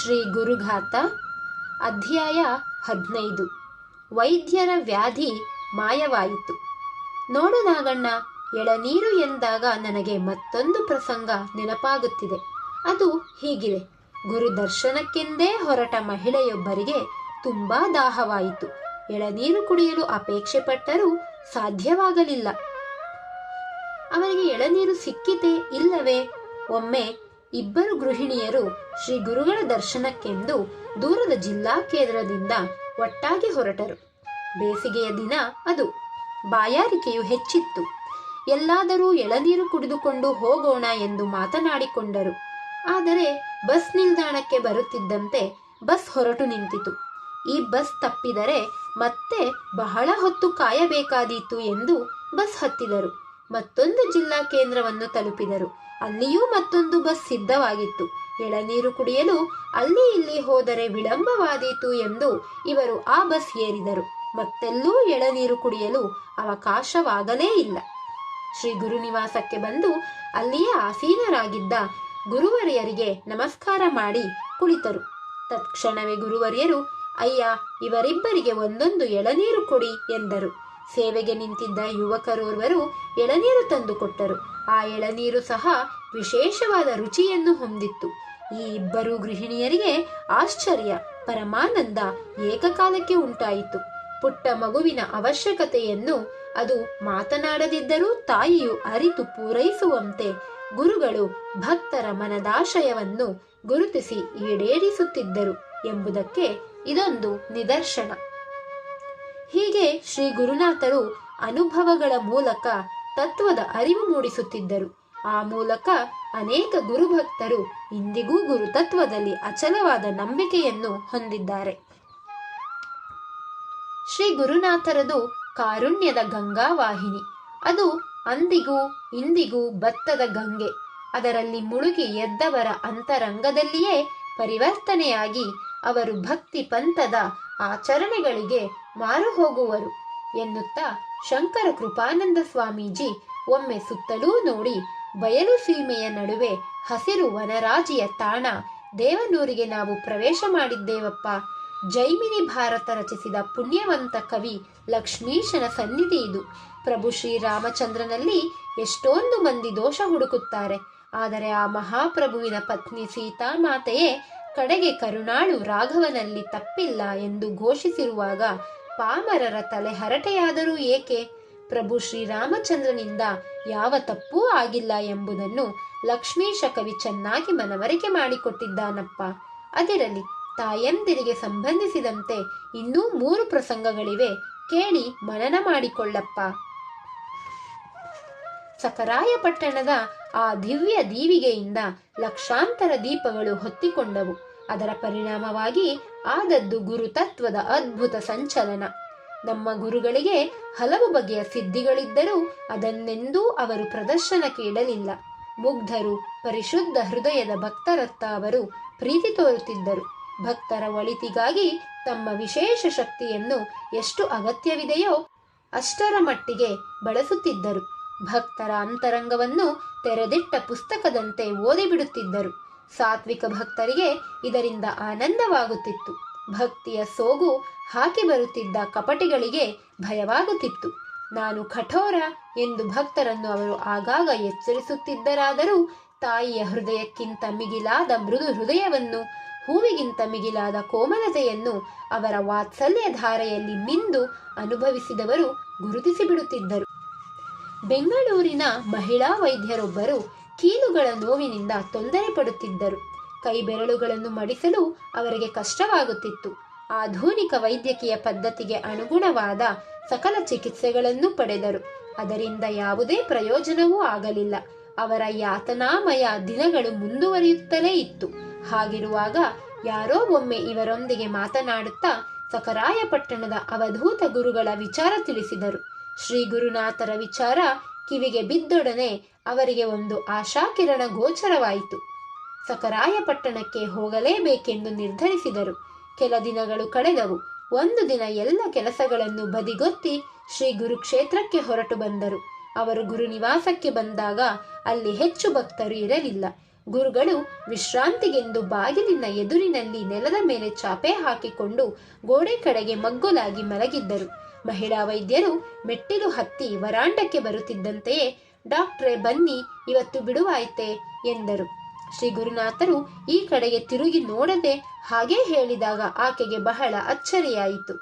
ಶ್ರೀ ಗುರುಘಾತ, ಅಧ್ಯಾಯ ಹದಿನೈದು. ವೈದ್ಯರ ವ್ಯಾಧಿ ಮಾಯವಾಯಿತು. ನೋಡು ನಾಗಣ್ಣ ಎಳನೀರು ಎಂದಾಗ ನನಗೆ ಮತ್ತೊಂದು ಪ್ರಸಂಗ ನೆನಪಾಗುತ್ತಿದೆ. ಅದು ಹೀಗಿದೆ. ಗುರು ದರ್ಶನಕ್ಕೆಂದೇ ಹೊರಟ ಮಹಿಳೆಯೊಬ್ಬರಿಗೆ ತುಂಬಾ ದಾಹವಾಯಿತು. ಎಳನೀರು ಕುಡಿಯಲು ಅಪೇಕ್ಷೆ ಪಟ್ಟರೂ ಸಾಧ್ಯವಾಗಲಿಲ್ಲ. ಅವರಿಗೆ ಎಳನೀರು ಸಿಕ್ಕಿತೆ ಇಲ್ಲವೇ? ಒಮ್ಮೆ ಇಬ್ಬರು ಗೃಹಿಣಿಯರು ಶ್ರೀ ಗುರುಗಳ ದರ್ಶನಕ್ಕೆಂದು ದೂರದ ಜಿಲ್ಲಾ ಕೇಂದ್ರದಿಂದ ಒಟ್ಟಾಗಿ ಹೊರಟರು. ಬೇಸಿಗೆಯ ದಿನ ಅದು. ಬಾಯಾರಿಕೆಯು ಹೆಚ್ಚಿತ್ತು. ಎಲ್ಲಾದರೂ ಎಳನೀರು ಕುಡಿದುಕೊಂಡು ಹೋಗೋಣ ಎಂದು ಮಾತನಾಡಿಕೊಂಡರು. ಆದರೆ ಬಸ್ ನಿಲ್ದಾಣಕ್ಕೆ ಬರುತ್ತಿದ್ದಂತೆ ಬಸ್ ಹೊರಟು ನಿಂತಿತು. ಈ ಬಸ್ ತಪ್ಪಿದರೆ ಮತ್ತೆ ಬಹಳ ಹೊತ್ತು ಕಾಯಬೇಕಾದೀತು ಎಂದು ಬಸ್ ಹತ್ತಿದರು. ಮತ್ತೊಂದು ಜಿಲ್ಲಾ ಕೇಂದ್ರವನ್ನು ತಲುಪಿದರು. ಅಲ್ಲಿಯೂ ಮತ್ತೊಂದು ಬಸ್ ಸಿದ್ಧವಾಗಿತ್ತು. ಎಳನೀರು ಕುಡಿಯಲು ಅಲ್ಲಿ ಇಲ್ಲಿ ಹೋದರೆ ವಿಳಂಬವಾದೀತು ಎಂದು ಇವರು ಆ ಬಸ್ ಏರಿದರು. ಮತ್ತೆಲ್ಲೂ ಎಳನೀರು ಕುಡಿಯಲು ಅವಕಾಶವಾಗಲೇ ಇಲ್ಲ. ಶ್ರೀ ಗುರುನಿವಾಸಕ್ಕೆ ಬಂದು ಅಲ್ಲಿಯೇ ಆಸೀನರಾಗಿದ್ದ ಗುರುವರಿಯರಿಗೆ ನಮಸ್ಕಾರ ಮಾಡಿ ಕುಳಿತರು. ತತ್ಕ್ಷಣವೇ ಗುರುವರಿಯರು, ಅಯ್ಯ, ಇವರಿಬ್ಬರಿಗೆ ಒಂದೊಂದು ಎಳನೀರು ಕೊಡಿ ಎಂದರು. ಸೇವೆಗೆ ನಿಂತಿದ್ದ ಯುವಕರೋರ್ವರು ಎಳನೀರು ತಂದುಕೊಟ್ಟರು ಆ ಎಳನೀರು ಸಹ ವಿಶೇಷವಾದ ರುಚಿಯನ್ನು ಹೊಂದಿತ್ತು. ಈ ಇಬ್ಬರು ಗೃಹಿಣಿಯರಿಗೆ ಆಶ್ಚರ್ಯ, ಪರಮಾನಂದ ಏಕಕಾಲಕ್ಕೆ ಉಂಟಾಯಿತು. ಪುಟ್ಟ ಮಗುವಿನ ಅವಶ್ಯಕತೆಯನ್ನು, ಅದು ಮಾತನಾಡದಿದ್ದರೂ ತಾಯಿಯು ಅರಿತು ಪೂರೈಸುವಂತೆ ಗುರುಗಳು ಭಕ್ತರ ಮನದಾಶಯವನ್ನು ಗುರುತಿಸಿ ಈಡೇರಿಸುತ್ತಿದ್ದರು ಎಂಬುದಕ್ಕೆ ಇದೊಂದು ನಿದರ್ಶನ. ಹೀಗೆ ಶ್ರೀ ಗುರುನಾಥರು ಅನುಭವಗಳ ಮೂಲಕ ತತ್ವದ ಅರಿವು ಮೂಡಿಸುತ್ತಿದ್ದರು. ಆ ಮೂಲಕ ಅನೇಕ ಗುರುಭಕ್ತರು ಇಂದಿಗೂ ಗುರು ತತ್ವದಲ್ಲಿ ಅಚಲವಾದ ನಂಬಿಕೆಯನ್ನು ಹೊಂದಿದ್ದಾರೆ. ಶ್ರೀ ಗುರುನಾಥರದು ಕಾರುಣ್ಯದ ಗಂಗಾ ವಾಹಿನಿ ಅದು ಅಂದಿಗೂ ಇಂದಿಗೂ ಬತ್ತದ ಗಂಗೆ. ಅದರಲ್ಲಿ ಮುಳುಗಿ ಎದ್ದವರ ಅಂತರಂಗದಲ್ಲಿಯೇ ಪರಿವರ್ತನೆಯಾಗಿ ಅವರು ಭಕ್ತಿ ಪಂಥದ ಆಚರಣೆಗಳಿಗೆ ಮಾರು ಹೋಗುವರು ಎನ್ನುತ್ತಾ ಶಂಕರ ಕೃಪಾನಂದ ಸ್ವಾಮೀಜಿ ಒಮ್ಮೆ ಸುತ್ತಲೂ ನೋಡಿ ಬಯಲು ಸೀಮೆಯ ನಡುವೆ ಹಸಿರು ವನರಾಜಿಯ ತಾಣ ದೇವನೂರಿಗೆ ನಾವು ಪ್ರವೇಶ ಮಾಡಿದ್ದೇವಪ್ಪ. ಜೈಮಿನಿ ಭಾರತ ರಚಿಸಿದ ಪುಣ್ಯವಂತ ಕವಿ ಲಕ್ಷ್ಮೀಶನ ಸನ್ನಿಧಿ ಇದು. ಪ್ರಭು ಶ್ರೀರಾಮಚಂದ್ರನಲ್ಲಿ ಎಷ್ಟೊಂದು ಮಂದಿ ದೋಷ ಹುಡುಕುತ್ತಾರೆ. ಆದರೆ ಆ ಮಹಾಪ್ರಭುವಿನ ಪತ್ನಿ ಸೀತಾಮಾತೆಯೇ ಕಡೆಗೆ ಕರುಣಾಳು ರಾಘವನಲ್ಲಿ ತಪ್ಪಿಲ್ಲ ಎಂದು ಘೋಷಿಸಿರುವಾಗ ಪಾಮರರ ತಲೆ ಹರಟೆಯಾದರೂ ಏಕೆ? ಪ್ರಭು ಶ್ರೀರಾಮಚಂದ್ರನಿಂದ ಯಾವ ತಪ್ಪೂ ಆಗಿಲ್ಲ ಎಂಬುದನ್ನು ಲಕ್ಷ್ಮೀಶ ಕವಿ ಚೆನ್ನಾಗಿ ಮನವರಿಕೆ ಮಾಡಿಕೊಟ್ಟಿದ್ದಾನಪ್ಪ. ಅದಿರಲಿ ತಾಯಂದಿರಿಗೆ ಸಂಬಂಧಿಸಿದಂತೆ ಇನ್ನೂ ಮೂರು ಪ್ರಸಂಗಗಳಿವೆ. ಕೇಳಿ ಮನನ ಮಾಡಿಕೊಳ್ಳಪ್ಪ. ಸಕರಾಯ ಪಟ್ಟಣದ ಆ ದಿವ್ಯ ದೀವಿಗೆಯಿಂದ ಲಕ್ಷಾಂತರ ದೀಪಗಳು ಹೊತ್ತಿಕೊಂಡವು. ಅದರ ಪರಿಣಾಮವಾಗಿ ಆದದ್ದು ಗುರುತತ್ವದ ಅದ್ಭುತ ಸಂಚಲನ. ನಮ್ಮ ಗುರುಗಳಿಗೆ ಹಲವು ಬಗೆಯ ಸಿದ್ಧಿಗಳಿದ್ದರೂ ಅದನ್ನೆಂದೂ ಅವರು ಪ್ರದರ್ಶನ ಕೇಳಲಿಲ್ಲ. ಮುಗ್ಧರು ಪರಿಶುದ್ಧ ಹೃದಯದ ಭಕ್ತರತ್ತ ಅವರು ಪ್ರೀತಿ ತೋರುತ್ತಿದ್ದರು. ಭಕ್ತರ ಒಳಿತಿಗಾಗಿ ತಮ್ಮ ವಿಶೇಷ ಶಕ್ತಿಯನ್ನು ಎಷ್ಟು ಅಗತ್ಯವಿದೆಯೋ ಅಷ್ಟರ ಮಟ್ಟಿಗೆ ಬಳಸುತ್ತಿದ್ದರು. ಭಕ್ತರ ಅಂತರಂಗವನ್ನು ತೆರೆದಿಟ್ಟ ಪುಸ್ತಕದಂತೆ ಓದಿಬಿಡುತ್ತಿದ್ದರು. ಸಾತ್ವಿಕ ಭಕ್ತರಿಗೆ ಇದರಿಂದ ಆನಂದವಾಗುತ್ತಿತ್ತು. ಭಕ್ತಿಯ ಸೋಗು ಹಾಕಿ ಬರುತ್ತಿದ್ದ ಕಪಟಿಗಳಿಗೆ ಭಯವಾಗುತ್ತಿತ್ತು. ನಾನು ಕಠೋರ ಎಂದು ಭಕ್ತರನ್ನು ಅವರು ಆಗಾಗ ಎಚ್ಚರಿಸುತ್ತಿದ್ದರಾದರೂ ತಾಯಿಯ ಹೃದಯಕ್ಕಿಂತ ಮಿಗಿಲಾದ ಮೃದು ಹೃದಯವನ್ನು, ಹೂವಿಗಿಂತ ಮಿಗಿಲಾದ ಕೋಮಲತೆಯನ್ನು ಅವರ ವಾತ್ಸಲ್ಯ ಧಾರೆಯಲ್ಲಿ ಮಿಂದು ಅನುಭವಿಸಿದವರು ಗುರುತಿಸಿಬಿಡುತ್ತಿದ್ದರು. ಬೆಂಗಳೂರಿನ ಮಹಿಳಾ ವೈದ್ಯರೊಬ್ಬರು ಕೀಲುಗಳ ನೋವಿನಿಂದ ತೊಂದರೆ ಪಡುತ್ತಿದ್ದರು. ಕೈ ಬೆರಳುಗಳನ್ನು ಮಡಿಸಲು ಅವರಿಗೆ ಕಷ್ಟವಾಗುತ್ತಿತ್ತು. ಆಧುನಿಕ ವೈದ್ಯಕೀಯ ಪದ್ಧತಿಗೆ ಅನುಗುಣವಾದ ಸಕಲ ಚಿಕಿತ್ಸೆಗಳನ್ನು ಪಡೆದರು. ಅದರಿಂದ ಯಾವುದೇ ಪ್ರಯೋಜನವೂ ಆಗಲಿಲ್ಲ. ಅವರ ಯಾತನಾಮಯ ದಿನಗಳು ಮುಂದುವರಿಯುತ್ತಲೇ ಇತ್ತು. ಹಾಗಿರುವಾಗ ಯಾರೋ ಒಮ್ಮೆ ಇವರೊಂದಿಗೆ ಮಾತನಾಡುತ್ತಾ ಸಕರಾಯಪಟ್ಟಣದ ಅವಧೂತ ಗುರುಗಳ ವಿಚಾರ ತಿಳಿಸಿದರು. ಶ್ರೀ ಗುರುನಾಥರ ವಿಚಾರ ಕಿವಿಗೆ ಬಿದ್ದೊಡನೆ ಅವರಿಗೆ ಒಂದು ಆಶಾಕಿರಣ ಗೋಚರವಾಯಿತು. ಸಕರಾಯಪಟ್ಟಣಕ್ಕೆ ಹೋಗಲೇಬೇಕೆಂದು ನಿರ್ಧರಿಸಿದರು. ಕೆಲ ದಿನಗಳು ಕಳೆದವು. ಒಂದು ದಿನ ಎಲ್ಲ ಕೆಲಸಗಳನ್ನು ಬದಿಗೊತ್ತಿ ಶ್ರೀ ಗುರುಕ್ಷೇತ್ರಕ್ಕೆ ಹೊರಟು ಬಂದರು. ಅವರು ನಿವಾಸಕ್ಕೆ ಬಂದಾಗ ಅಲ್ಲಿ ಹೆಚ್ಚು ಭಕ್ತರು ಇರಲಿಲ್ಲ. ಗುರುಗಳು ವಿಶ್ರಾಂತಿಗೆಂದು ಬಾಗಿಲಿನ ಎದುರಿನಲ್ಲಿ ನೆಲದ ಮೇಲೆ ಚಾಪೆ ಹಾಕಿಕೊಂಡು ಗೋಡೆ ಕಡೆಗೆ ಮಗ್ಗುಲಾಗಿ ಮಲಗಿದ್ದರು. ಮಹಿಳಾ ವೈದ್ಯರು ಮೆಟ್ಟಿಲು ಹತ್ತಿ ವರಾಂಡಕ್ಕೆ ಬರುತ್ತಿದ್ದಂತೆಯೇ ಡಾಕ್ಟ್ರೇ ಬನ್ನಿ, ಇವತ್ತು ಬಿಡುವಾಯ್ತೆ ಎಂದರು. ಶ್ರೀ ಗುರುನಾಥರು ಈ ಕಡೆಗೆ ತಿರುಗಿ ನೋಡದೆ ಹಾಗೆ ಹೇಳಿದಾಗ ಆಕೆಗೆ ಬಹಳ ಅಚ್ಚರಿಯಾಯಿತು.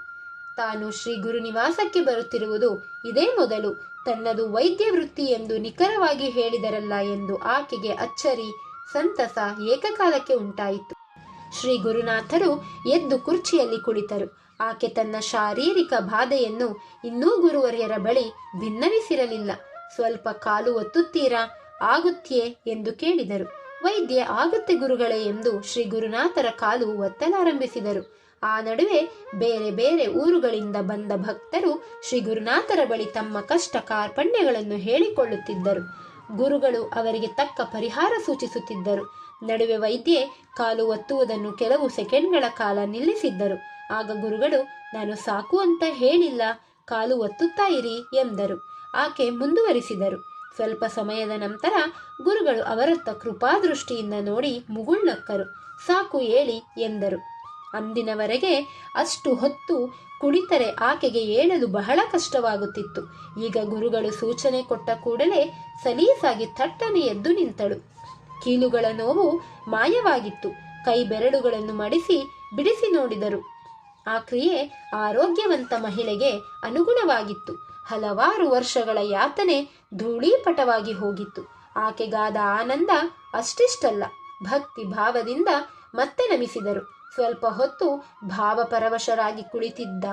ತಾನು ಶ್ರೀ ಗುರುನಿವಾಸಕ್ಕೆ ಬರುತ್ತಿರುವುದು ಇದೇ ಮೊದಲು, ತನ್ನದು ವೈದ್ಯ ವೃತ್ತಿ ಎಂದು ನಿಖರವಾಗಿ ಹೇಳಿದರಲ್ಲ ಎಂದು ಆಕೆಗೆ ಅಚ್ಚರಿ, ಸಂತಸ ಏಕಕಾಲಕ್ಕೆ ಉಂಟಾಯಿತು. ಶ್ರೀ ಗುರುನಾಥರು ಎದ್ದು ಕುರ್ಚಿಯಲ್ಲಿ ಕುಳಿತರು. ಆಕೆ ತನ್ನ ಶಾರೀರಿಕ ಬಾಧೆಯನ್ನು ಇನ್ನೂ ಗುರುವರ್ಯರ ಬಳಿ ಭಿನ್ನವಿಸಿರಲಿಲ್ಲ. ಸ್ವಲ್ಪ ಕಾಲು ಒತ್ತುತ್ತೀರಾ? ಆಗುತ್ತೆ ಎಂದು ಕೇಳಿದರು. ವೈದ್ಯ, ಆಗುತ್ತೆ ಗುರುಗಳೇ ಎಂದು ಶ್ರೀ ಗುರುನಾಥರ ಕಾಲು ಒತ್ತಲಾರಂಭಿಸಿದರು. ಆ ನಡುವೆ ಬೇರೆ ಬೇರೆ ಊರುಗಳಿಂದ ಬಂದ ಭಕ್ತರು ಶ್ರೀ ಗುರುನಾಥರ ಬಳಿ ತಮ್ಮ ಕಷ್ಟ ಕಾರ್ಪಣ್ಯಗಳನ್ನು ಹೇಳಿಕೊಳ್ಳುತ್ತಿದ್ದರು. ಗುರುಗಳು ಅವರಿಗೆ ತಕ್ಕ ಪರಿಹಾರ ಸೂಚಿಸುತ್ತಿದ್ದರು. ನಡುವೆ ವೈದ್ಯೆ ಕಾಲು ಒತ್ತುವುದನ್ನು ಕೆಲವು ಸೆಕೆಂಡ್ಗಳ ಕಾಲ ನಿಲ್ಲಿಸಿದ್ದರು. ಆಗ ಗುರುಗಳು, ನಾನು ಸಾಕು ಅಂತ ಹೇಳಿಲ್ಲ, ಕಾಲು ಒತ್ತುತ್ತಾ ಇರಿ ಎಂದರು. ಆಕೆ ಮುಂದುವರಿಸಿದರು. ಸ್ವಲ್ಪ ಸಮಯದ ನಂತರ ಗುರುಗಳು ಅವರತ್ತ ಕೃಪಾದೃಷ್ಟಿಯಿಂದ ನೋಡಿ ಮುಗುಳ್ನಕ್ಕರು ಸಾಕು ಹೇಳಿ ಎಂದರು. ಅಂದಿನವರೆಗೆ ಅಷ್ಟು ಹೊತ್ತು ಕುಳಿತರೆ ಆಕೆಗೆ ಏಳಲು ಬಹಳ ಕಷ್ಟವಾಗುತ್ತಿತ್ತು. ಈಗ ಗುರುಗಳು ಸೂಚನೆ ಕೊಟ್ಟ ಕೂಡಲೇ ಸಲೀಸಾಗಿ ಥಟ್ಟನೆ ಎದ್ದು ನಿಂತಳು. ಕೀಲುಗಳ ನೋವು ಮಾಯವಾಗಿತ್ತು. ಕೈ ಬೆರಳುಗಳನ್ನು ಮಡಿಸಿ ಬಿಡಿಸಿ ನೋಡಿದರು. ಆ ಕ್ರಿಯೆ ಆರೋಗ್ಯವಂತ ಮಹಿಳೆಗೆ ಅನುಗುಣವಾಗಿತ್ತು. ಹಲವಾರು ವರ್ಷಗಳ ಯಾತನೆ ಧೂಳೀಪಟವಾಗಿ ಹೋಗಿತ್ತು. ಆಕೆಗಾದ ಆನಂದ ಅಷ್ಟಿಷ್ಟಲ್ಲ. ಭಕ್ತಿ ಭಾವದಿಂದ ಮತ್ತೆ ನಮಿಸಿದರು. ಸ್ವಲ್ಪ ಹೊತ್ತು ಭಾವಪರವಶರಾಗಿ ಕುಳಿತಿದ್ದ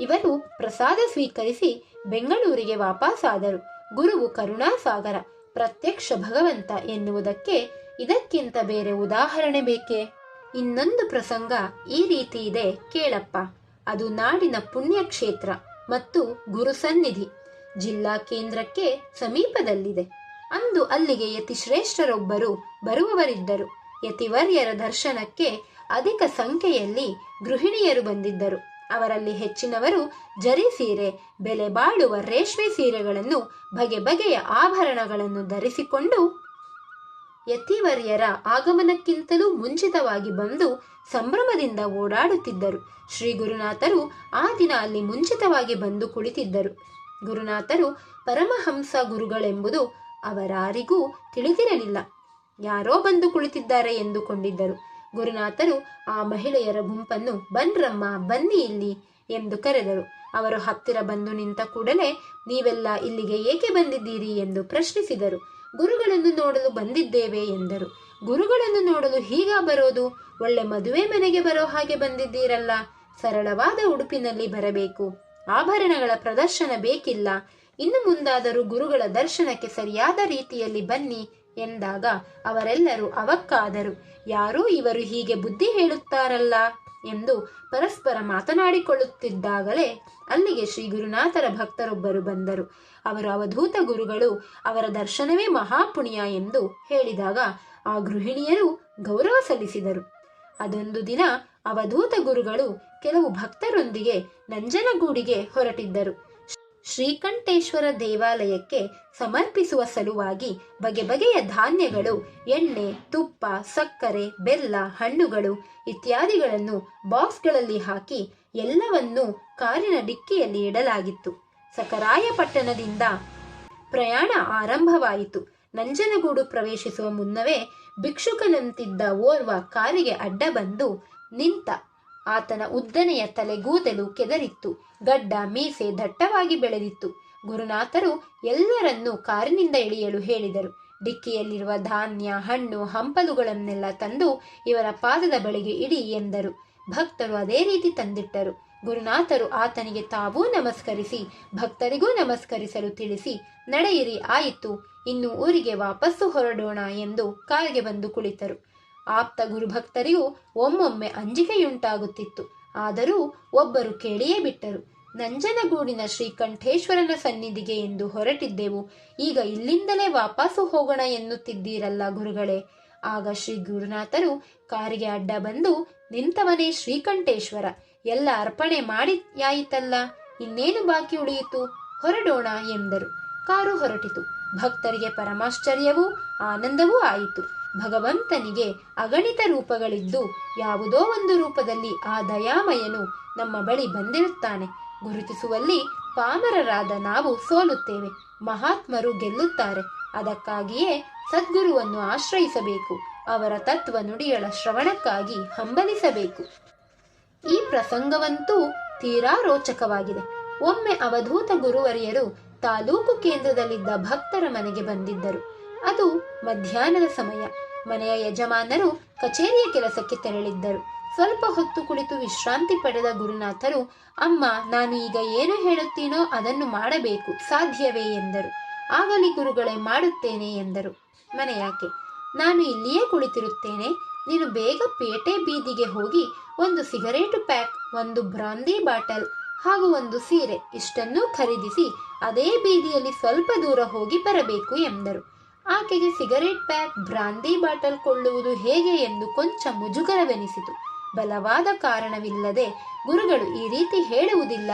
ಇವರು ಪ್ರಸಾದ ಸ್ವೀಕರಿಸಿ ಬೆಂಗಳೂರಿಗೆ ವಾಪಸ್ಸಾದರು ಗುರುವು ಕರುಣಾಸಾಗರ, ಪ್ರತ್ಯಕ್ಷ ಭಗವಂತ ಎನ್ನುವುದಕ್ಕೆ ಇದಕ್ಕಿಂತ ಬೇರೆ ಉದಾಹರಣೆ ಬೇಕೇ? ಇನ್ನೊಂದು ಪ್ರಸಂಗ ಈ ರೀತಿ ಇದೆ ಕೇಳಪ್ಪ. ಅದು ನಾಡಿನ ಪುಣ್ಯಕ್ಷೇತ್ರ ಮತ್ತು ಗುರುಸನ್ನಿಧಿ ಜಿಲ್ಲಾ ಕೇಂದ್ರಕ್ಕೆ ಸಮೀಪದಲ್ಲಿದೆ. ಅಂದು ಅಲ್ಲಿಗೆ ಯತಿಶ್ರೇಷ್ಠರೊಬ್ಬರು ಬರುವವರಿದ್ದರು. ಯತಿವರ್ಯರ ದರ್ಶನಕ್ಕೆ ಅಧಿಕ ಸಂಖ್ಯೆಯಲ್ಲಿ ಗೃಹಿಣಿಯರು ಬಂದಿದ್ದರು. ಅವರಲ್ಲಿ ಹೆಚ್ಚಿನವರು ಜರಿ ಸೀರೆ, ಬೆಲೆ ಬಾಳುವ ರೇಷ್ಮೆ ಸೀರೆಗಳನ್ನು ಬಗೆ ಬಗೆಯ ಆಭರಣಗಳನ್ನು ಧರಿಸಿಕೊಂಡು ಯತಿವರ್ಯರ ಆಗಮನಕ್ಕಿಂತಲೂ ಮುಂಚಿತವಾಗಿ ಬಂದು ಸಂಭ್ರಮದಿಂದ ಓಡಾಡುತ್ತಿದ್ದರು. ಶ್ರೀ ಗುರುನಾಥರು ಆ ದಿನ ಅಲ್ಲಿ ಮುಂಚಿತವಾಗಿ ಬಂದು ಕುಳಿತಿದ್ದರು. ಗುರುನಾಥರು ಪರಮಹಂಸ ಗುರುಗಳೆಂಬುದು ಅವರಾರಿಗೂ ತಿಳಿದಿರಲಿಲ್ಲ. ಯಾರೋ ಬಂದು ಕುಳಿತಿದ್ದಾರೆ ಎಂದುಕೊಂಡಿದ್ದರು. ಗುರುನಾಥರು, ಆ ಮಹಿಳೆಯರ ಗುಂಪನ್ನು ಬನ್ರಮ್ಮ, ಬನ್ನಿ ಇಲ್ಲಿ ಎಂದು ಕರೆದರು. ಅವರು ಹತ್ತಿರ ಬಂದು ನಿಂತ ಕೂಡಲೇ, ನೀವೆಲ್ಲ ಇಲ್ಲಿಗೆ ಏಕೆ ಬಂದಿದ್ದೀರಿ? ಎಂದು ಪ್ರಶ್ನಿಸಿದರು. ಗುರುಗಳನ್ನು ನೋಡಲು ಬಂದಿದ್ದೇವೆ ಎಂದರು. ಗುರುಗಳನ್ನು ನೋಡಲು ಹೀಗ ಬರೋದು, ಒಳ್ಳೆ ಮದುವೆ ಮನೆಗೆ ಬರೋ ಹಾಗೆ ಬಂದಿದ್ದೀರಲ್ಲ, ಸರಳವಾದ ಉಡುಪಿನಲ್ಲಿ ಬರಬೇಕು, ಆಭರಣಗಳ ಪ್ರದರ್ಶನ ಬೇಕಿಲ್ಲ, ಇನ್ನು ಮುಂದಾದರೂ ಗುರುಗಳ ದರ್ಶನಕ್ಕೆ ಸರಿಯಾದ ರೀತಿಯಲ್ಲಿ ಬನ್ನಿ ಎಂದಾಗ ಅವರೆಲ್ಲರೂ ಅವಕ್ಕಾದರು. ಯಾರೂ ಇವರು ಹೀಗೆ ಬುದ್ಧಿ ಹೇಳುತ್ತಾರಲ್ಲ? ಎಂದು ಪರಸ್ಪರ ಮಾತನಾಡಿಕೊಳ್ಳುತ್ತಿದ್ದಾಗಲೇ ಅಲ್ಲಿಗೆ ಶ್ರೀ ಗುರುನಾಥರ ಭಕ್ತರೊಬ್ಬರು ಬಂದರು. ಅವರು ಅವಧೂತ ಗುರುಗಳು, ಅವರ ದರ್ಶನವೇ ಮಹಾಪುಣ್ಯ ಎಂದು ಹೇಳಿದಾಗ ಆ ಗೃಹಿಣಿಯರು ಗೌರವ ಸಲ್ಲಿಸಿದರು. ಅದೊಂದು ದಿನ ಅವಧೂತ ಗುರುಗಳು ಕೆಲವು ಭಕ್ತರೊಂದಿಗೆ ನಂಜನಗೂಡಿಗೆ ಹೊರಟಿದ್ದರು. ಶ್ರೀಕಂಠೇಶ್ವರ ದೇವಾಲಯಕ್ಕೆ ಸಮರ್ಪಿಸುವ ಸಲುವಾಗಿ ಬಗೆ ಬಗೆಯ ಧಾನ್ಯಗಳು, ಎಣ್ಣೆ, ತುಪ್ಪ, ಸಕ್ಕರೆ, ಬೆಲ್ಲ, ಹಣ್ಣುಗಳು ಇತ್ಯಾದಿಗಳನ್ನು ಬಾಕ್ಸ್ಗಳಲ್ಲಿ ಹಾಕಿ ಎಲ್ಲವನ್ನೂ ಕಾರಿನ ಡಿಕ್ಕಿಯಲ್ಲಿ ಇಡಲಾಗಿತ್ತು. ಸಕರಾಯಪಟ್ಟಣದಿಂದ ಪ್ರಯಾಣ ಆರಂಭವಾಯಿತು. ನಂಜನಗೂಡು ಪ್ರವೇಶಿಸುವ ಮುನ್ನವೇ ಭಿಕ್ಷುಕನಂತಿದ್ದ ಓರ್ವ ಕಾರಿಗೆ ಅಡ್ಡ ಬಂದು ನಿಂತ ಆತನ ಉದ್ದನೆಯ ತಲೆಗೂದಲು ಕೆದರಿತ್ತು. ಗಡ್ಡ ಮೀಸೆ ದಟ್ಟವಾಗಿ ಬೆಳೆದಿತ್ತು. ಗುರುನಾಥರು ಎಲ್ಲರನ್ನೂ ಕಾರಿನಿಂದ ಇಳಿಯಲು ಹೇಳಿದರು. ಡಿಕ್ಕಿಯಲ್ಲಿರುವ ಧಾನ್ಯ, ಹಣ್ಣು, ಹಂಪಲುಗಳನ್ನೆಲ್ಲ ತಂದು ಇವರ ಪಾದದ ಬಳಿಗೆ ಇಡಿ ಎಂದರು. ಭಕ್ತರು ಅದೇ ರೀತಿ ತಂದಿಟ್ಟರು. ಗುರುನಾಥರು ಆತನಿಗೆ ತಾವೂ ನಮಸ್ಕರಿಸಿ, ಭಕ್ತರಿಗೂ ನಮಸ್ಕರಿಸಲು ತಿಳಿಸಿ, ನಡೆಯಿರಿ, ಆಯಿತು, ಇನ್ನು ಊರಿಗೆ ವಾಪಸ್ಸು ಹೊರಡೋಣ ಎಂದು ಕಾರಿಗೆ ಬಂದು ಕುಳಿತರು. ಆಪ್ತ ಗುರುಭಕ್ತರಿಗೂ ಒಮ್ಮೊಮ್ಮೆ ಅಂಜಿಕೆಯುಂಟಾಗುತ್ತಿತ್ತು. ಆದರೂ ಒಬ್ಬರು ಕೇಳಿಯೇ ಬಿಟ್ಟರು. ನಂಜನಗೂಡಿನ ಶ್ರೀಕಂಠೇಶ್ವರನ ಸನ್ನಿಧಿಗೆ ಎಂದು ಹೊರಟಿದ್ದೆವು. ಈಗ ಇಲ್ಲಿಂದಲೇ ವಾಪಸ್ಸು ಹೋಗೋಣ ಎನ್ನುತ್ತಿದ್ದೀರಲ್ಲ ಗುರುಗಳೇ. ಆಗ ಶ್ರೀ ಗುರುನಾಥರು ಕಾರಿಗೆ ಅಡ್ಡ ಬಂದು, ನಿಂತವನೇ ಶ್ರೀಕಂಠೇಶ್ವರ, ಎಲ್ಲ ಅರ್ಪಣೆ ಮಾಡಿಯಾಯಿತಲ್ಲ ಇನ್ನೇನು ಬಾಕಿ ಉಳಿಯಿತು? ಹೊರಡೋಣ ಎಂದರು. ಕಾರು ಹೊರಟಿತು. ಭಕ್ತರಿಗೆ ಪರಮಾಶ್ಚರ್ಯವೂ, ಆನಂದವೂ ಆಯಿತು. ಭಗವಂತನಿಗೆ ಅಗಣಿತ ರೂಪಗಳಿದ್ದು ಯಾವುದೋ ಒಂದು ರೂಪದಲ್ಲಿ ಆ ದಯಾಮಯನು ನಮ್ಮ ಬಳಿ ಬಂದಿರುತ್ತಾನೆ. ಗುರುತಿಸುವಲ್ಲಿ ಪಾಮರರಾದ ನಾವು ಸೋಲುತ್ತೇವೆ. ಮಹಾತ್ಮರು ಗೆಲ್ಲುತ್ತಾರೆ. ಅದಕ್ಕಾಗಿಯೇ ಸದ್ಗುರುವನ್ನು ಆಶ್ರಯಿಸಬೇಕು. ಅವರ ತತ್ವ ನುಡಿಗಳ ಶ್ರವಣಕ್ಕಾಗಿ ಹಂಬಲಿಸಬೇಕು. ಈ ಪ್ರಸಂಗವಂತೂ ತೀರಾ ರೋಚಕವಾಗಿದೆ ಒಮ್ಮೆ ಅವಧೂತ ಗುರುವರಿಯರು ತಾಲೂಕು ಕೇಂದ್ರದಲ್ಲಿದ್ದ ಭಕ್ತರ ಮನೆಗೆ ಬಂದಿದ್ದರು. ಅದು ಮಧ್ಯಾಹ್ನದ ಸಮಯ. ಮನೆಯ ಯಜಮಾನರು ಕಚೇರಿಯ ಕೆಲಸಕ್ಕೆ ತೆರಳಿದ್ದರು. ಸ್ವಲ್ಪ ಹೊತ್ತು ಕುಳಿತು ವಿಶ್ರಾಂತಿ ಪಡೆದ ಗುರುನಾಥರು, ಅಮ್ಮ, ನಾನು ಈಗ ಏನು ಹೇಳುತ್ತೀನೋ ಅದನ್ನು ಮಾಡಬೇಕು, ಸಾಧ್ಯವೇ? ಎಂದರು. ಆಗಲಿ ಗುರುಗಳೇ, ಮಾಡುತ್ತೇನೆ, ಎಂದರು. ಮನೆಯಾಕೆ? ನಾನು ಇಲ್ಲಿಯೇ ಕುಳಿತಿರುತ್ತೇನೆ. ನೀನು ಬೇಗ ಪೇಟೆ ಬೀದಿಗೆ ಹೋಗಿ ಒಂದು ಸಿಗರೇಟು ಪ್ಯಾಕ್, ಒಂದು ಬ್ರಾಂದಿ ಬಾಟಲ್ ಹಾಗೂ ಒಂದು ಸೀರೆ ಇಷ್ಟನ್ನೂ ಖರೀದಿಸಿ, ಅದೇ ಬೀದಿಯಲ್ಲಿ ಸ್ವಲ್ಪ ದೂರ ಹೋಗಿ ಬರಬೇಕು, ಎಂದರು. ಆಕೆಗೆ ಸಿಗರೇಟ್ ಪ್ಯಾಕ್ ಬ್ರಾಂದಿ ಬಾಟಲ್ ಕೊಳ್ಳುವುದು ಹೇಗೆ ಎಂದು ಕೊಂಚ ಮುಜುಗರವೆನಿಸಿತು. ಬಲವಾದ ಕಾರಣವಿಲ್ಲದೆ ಗುರುಗಳು ಈ ರೀತಿ ಹೇಳುವುದಿಲ್ಲ.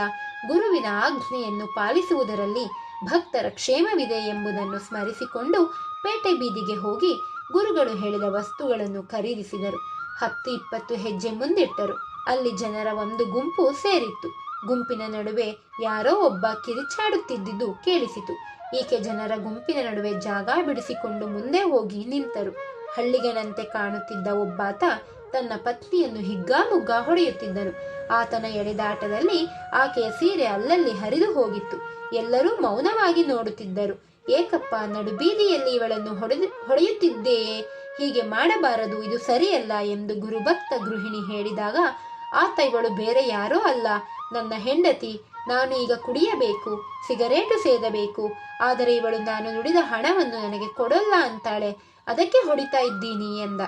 ಗುರುವಿನ ಆಜ್ಞೆಯನ್ನು ಪಾಲಿಸುವುದರಲ್ಲಿ ಭಕ್ತರ ಕ್ಷೇಮವಿದೆ ಎಂಬುದನ್ನು ಸ್ಮರಿಸಿಕೊಂಡು ಪೇಟೆ ಬೀದಿಗೆ ಹೋಗಿ ಗುರುಗಳು ಹೇಳಿದ ವಸ್ತುಗಳನ್ನು ಖರೀದಿಸಿದರು. ಹತ್ತು ಇಪ್ಪತ್ತು ಹೆಜ್ಜೆ ಮುಂದಿಟ್ಟರು. ಅಲ್ಲಿ ಜನರ ಒಂದು ಗುಂಪು ಸೇರಿತ್ತು. ಗುಂಪಿನ ನಡುವೆ ಯಾರೋ ಒಬ್ಬ ಕಿರಿಚಾಡುತ್ತಿದ್ದುದು ಕೇಳಿಸಿತು. ಈಕೆ ಜನರ ಗುಂಪಿನ ನಡುವೆ ಜಾಗ ಬಿಡಿಸಿಕೊಂಡು ಮುಂದೆ ಹೋಗಿ ನಿಂತರು? ಹಳ್ಳಿಗೆನಂತೆ ಕಾಣುತ್ತಿದ್ದ ಒಬ್ಬಾತ ತನ್ನ ಪತ್ನಿಯನ್ನು ಹಿಗ್ಗಾಮುಗ್ಗಾ ಹೊಡೆಯುತ್ತಿದ್ದನು ಆತನ ಎಳೆದಾಟದಲ್ಲಿ ಆಕೆಯ ಸೀರೆ ಅಲ್ಲಲ್ಲಿ ಹರಿದು ಹೋಗಿತ್ತು. ಎಲ್ಲರೂ ಮೌನವಾಗಿ ನೋಡುತ್ತಿದ್ದರು. ಏಕಪ್ಪ, ನಡುಬೀದಿಯಲ್ಲಿ ಇವಳನ್ನು ಹೊಡೆದು ಹೊಡೆಯುತ್ತಿದ್ದೆಯೇ ಹೀಗೆ ಮಾಡಬಾರದು, ಇದು ಸರಿಯಲ್ಲ ಎಂದು ಗುರುಭಕ್ತ ಗೃಹಿಣಿ ಹೇಳಿದಾಗ, ಆತ ಇವಳು ಬೇರೆ ಯಾರೋ ಅಲ್ಲ. ನನ್ನ ಹೆಂಡತಿ ನಾನು ಈಗ ಕುಡಿಯಬೇಕು, ಸಿಗರೇಟು ಸೇದಬೇಕು, ಆದರೆ ಇವಳು ನಾನು ನುಡಿದ ಹಣವನ್ನು ನನಗೆ ಕೊಡಲ್ಲ ಅಂತಾಳೆ, ಅದಕ್ಕೆ ಹೊಡಿತಾ ಇದ್ದೀನಿ ಎಂದ.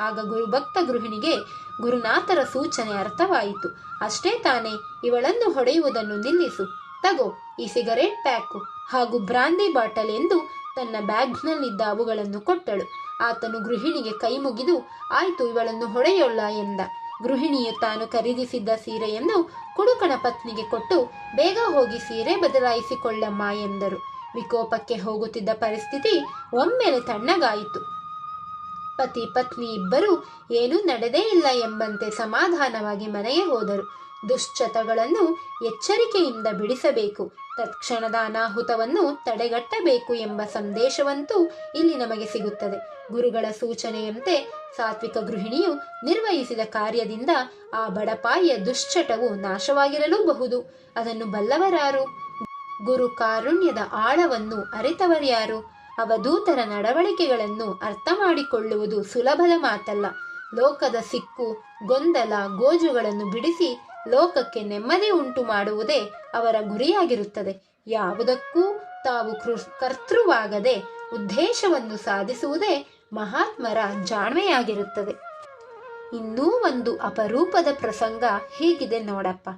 ಆಗ ಗುರುಭಕ್ತ ಗೃಹಿಣಿಗೆ ಗುರುನಾಥರ ಸೂಚನೆ ಅರ್ಥವಾಯಿತು. ಅಷ್ಟೇ ತಾನೇ, ಇವಳನ್ನು ಹೊಡೆಯುವುದನ್ನು ನಿಲ್ಲಿಸು, ತಗೋ, ಈ ಸಿಗರೇಟ್ ಪ್ಯಾಕು ಹಾಗೂ ಬ್ರಾಂದಿ ಬಾಟಲ್ ಎಂದು ತನ್ನ ಬ್ಯಾಗ್ನಲ್ಲಿದ್ದ ಅವುಗಳನ್ನು ಕೊಟ್ಟಳು. ಆತನು ಗೃಹಿಣಿಗೆ ಕೈ ಮುಗಿದು, ಆಯ್ತು, ಇವಳನ್ನು ಹೊಡೆಯೋಲ್ಲ ಎಂದ. ಗೃಹಿಣಿಯು ತಾನು ಖರೀದಿಸಿದ್ದ ಸೀರೆಯನ್ನು ಕುಡುಕನ ಪತ್ನಿಗೆ ಕೊಟ್ಟು ಬೇಗ ಹೋಗಿ ಸೀರೆ ಬದಲಾಯಿಸಿಕೊಳ್ಳಮ್ಮ ಎಂದರು. ವಿಕೋಪಕ್ಕೆ ಹೋಗುತ್ತಿದ್ದ ಪರಿಸ್ಥಿತಿ ಒಮ್ಮೆಲೆ ತಣ್ಣಗಾಯಿತು. ಪತಿ ಪತ್ನಿ ಇಬ್ಬರು ಏನೂ ನಡೆದೇ ಇಲ್ಲ ಎಂಬಂತೆ ಸಮಾಧಾನವಾಗಿ ಮನೆಗೆ ಹೋದರು. ದುಶ್ಚತಗಳನ್ನು ಎಚ್ಚರಿಕೆಯಿಂದ ಬಿಡಿಸಬೇಕು. ತತ್ಕ್ಷಣದ ಅನಾಹುತವನ್ನು ತಡೆಗಟ್ಟಬೇಕು ಎಂಬ ಸಂದೇಶವಂತೂ ಇಲ್ಲಿ ನಮಗೆ ಸಿಗುತ್ತದೆ. ಗುರುಗಳ ಸೂಚನೆಯಂತೆ ಸಾತ್ವಿಕ ಗೃಹಿಣಿಯು ನಿರ್ವಹಿಸಿದ ಕಾರ್ಯದಿಂದ ಆ ಬಡಪಾಯಿಯ ದುಶ್ಚಟವು ನಾಶವಾಗಿರಲೂಬಹುದು. ಅದನ್ನು ಬಲ್ಲವರಾರು. ಗುರು ಕಾರುಣ್ಯದ ಆಳವನ್ನು ಅರಿತವರ್ಯಾರು ಅವಧೂತರ ನಡವಳಿಕೆಗಳನ್ನು ಅರ್ಥ ಮಾಡಿಕೊಳ್ಳುವುದು ಸುಲಭದ ಮಾತಲ್ಲ. ಲೋಕದ ಸಿಕ್ಕು, ಗೊಂದಲ, ಗೋಜುಗಳನ್ನು ಬಿಡಿಸಿ ಲೋಕಕ್ಕೆ ನೆಮ್ಮದಿ ಉಂಟು ಮಾಡುವುದೇ ಅವರ ಗುರಿಯಾಗಿರುತ್ತದೆ. ಯಾವುದಕ್ಕೂ ತಾವು ಕೃ- ಕರ್ತೃವಾಗದೆ ಉದ್ದೇಶವನ್ನು ಸಾಧಿಸುವುದೇ ಮಹಾತ್ಮರ ಜಾಣ್ಮೆಯಾಗಿರುತ್ತದೆ. ಇನ್ನೂ ಒಂದು ಅಪರೂಪದ ಪ್ರಸಂಗ ಹೀಗಿದೆ ನೋಡಪ್ಪ.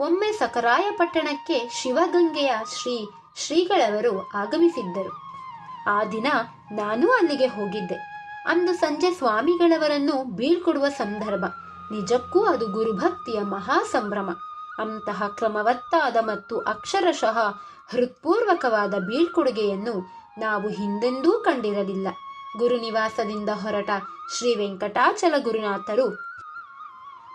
ಒಮ್ಮೆ ಸಕರಾಯಪಟ್ಟಣಕ್ಕೆ ಶಿವಗಂಗೆಯ ಶ್ರೀ ಶ್ರೀಗಳವರು ಆಗಮಿಸಿದ್ದರು. ಆ ದಿನ ನಾನೂ ಅಲ್ಲಿಗೆ ಹೋಗಿದ್ದೆ. ಅಂದು ಸಂಜೆ ಸ್ವಾಮಿಗಳವರನ್ನು ಬೀಳ್ಕೊಡುವ ಸಂದರ್ಭ. ನಿಜಕ್ಕೂ ಅದು ಗುರುಭಕ್ತಿಯ ಮಹಾ ಸಂಭ್ರಮ ಅಂತಹ ಕ್ರಮವತ್ತಾದ ಮತ್ತು ಅಕ್ಷರಶಃ ಹೃತ್ಪೂರ್ವಕವಾದ ಬೀಳ್ಕೊಡುಗೆಯನ್ನು ನಾವು ಹಿಂದೆಂದೂ ಕಂಡಿರಲಿಲ್ಲ. ಗುರುನಿವಾಸದಿಂದ ಹೊರಟ ಶ್ರೀ ವೆಂಕಟಾಚಲ ಗುರುನಾಥರು